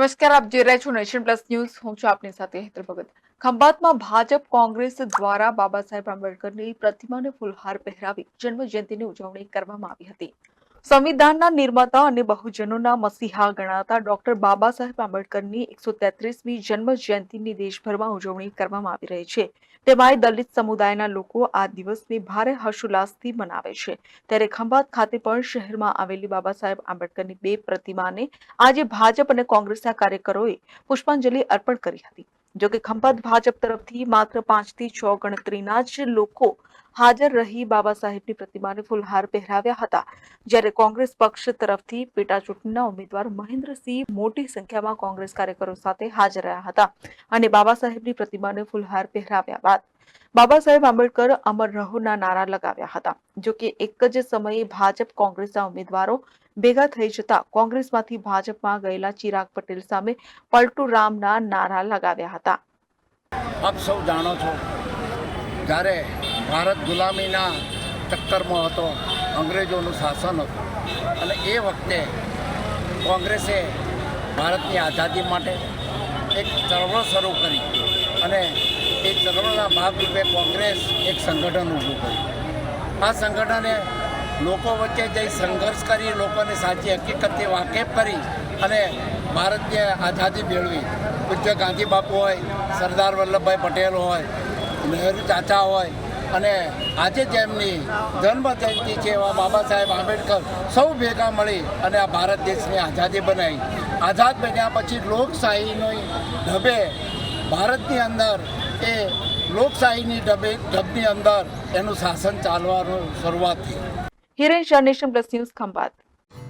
નમસ્કાર, આપ જોઈ રહ્યા છો નેશન પ્લસ ન્યૂઝ. હું છું આપની સાથે હેતર ભગત. ખંભાતમાં ભાજપ, કોંગ્રેસ દ્વારા બાબા સાહેબ આંબેડકરની પ્રતિમાને ફૂલહાર પહેરાવી જન્મ જયંતિની ઉજવણી કરવામાં આવી હતી. સંવિધાનના નિર્માતા અને બહુજનોના મસીહા ગણાતા ડોક્ટર બાબા સાહેબ આંબેડકરની એકસો તેત્રીસમી જન્મ જયંતિની દેશભરમાં ઉજવણી કરવામાં આવી રહી છે. તેમાં દલિત સમુદાયના લોકો આ દિવસને ભારે હર્ષોલ્લાસથી મનાવે છે. ત્યારે ખંભાત ખાતે પણ શહેરમાં આવેલી બાબા સાહેબ આંબેડકરની બે પ્રતિમાને આજે ભાજપ અને કોંગ્રેસના કાર્યકરોએ પુષ્પાંજલિ અર્પણ કરી હતી. જોકે ખંભાત ભાજપ તરફથી માત્ર પાંચથી છ ગણતરીના જ લોકો હાજર રહી બાબા સાહેબની પ્રતિમાને ફૂલહાર પહેરાવ્યા હતા. જ્યારે કોંગ્રેસ પક્ષ તરફથી પેટા ચૂંટણીના ઉમેદવાર મહેન્દ્રસિંહ મોટી સંખ્યામાં કોંગ્રેસ કાર્યકરો સાથે હાજર રહ્યા હતા અને બાબા સાહેબની પ્રતિમાને ફૂલહાર પહેરાવ્યા બાદ બાબા સાહેબ આંબેડકર અમર રહોના નારા લગાવ્યા હતા. જો કે એક જ સમયે ભાજપ કોંગ્રેસના ઉમેદવારો ભેગા થઈ જતા કોંગ્રેસમાંથી ભાજપમાં ગયેલા ચિરાગ પટેલ સામે પલટુ રામના નારા લગાવ્યા હતા. આપ સૌ જાણો છો જ્યારે ભારત ગુલામીના ચક્કરમાં હતો, અંગ્રેજોનું શાસન હતું. અને એ વખતે કોંગ્રેસે ભારતની આઝાદી માટે એક ચળવળ શરૂ કરી અને એ ચળવળના ભાગરૂપે કોંગ્રેસ એક સંગઠન ઊભું કર્યું. આ સંગઠને લોકો વચ્ચે જઈ સંઘર્ષ કરી, લોકોને સાચી હકીકતથી વાકેફ કરી અને ભારતીય આઝાદી મેળવી. પૂજ્ય ગાંધી બાપુ હોય, સરદાર વલ્લભભાઈ પટેલ હોય નહેરુ ચાચા હોય. અને આજે જેમની જન્મ જયંતિ છે એવા બાબા સાહેબ આંબેડકર સૌ ભેગા મળી અને આ ભારત દેશની આઝાદી બનાવી. આઝાદ બન્યા પછી લોકશાહીની ઢબે ભારતની અંદર એ લોકશાહીની ઢબે ઢબની અંદર એનું શાસન ચાલવાનું શરૂઆત થઈ. Hiren Shah plus news Khambhat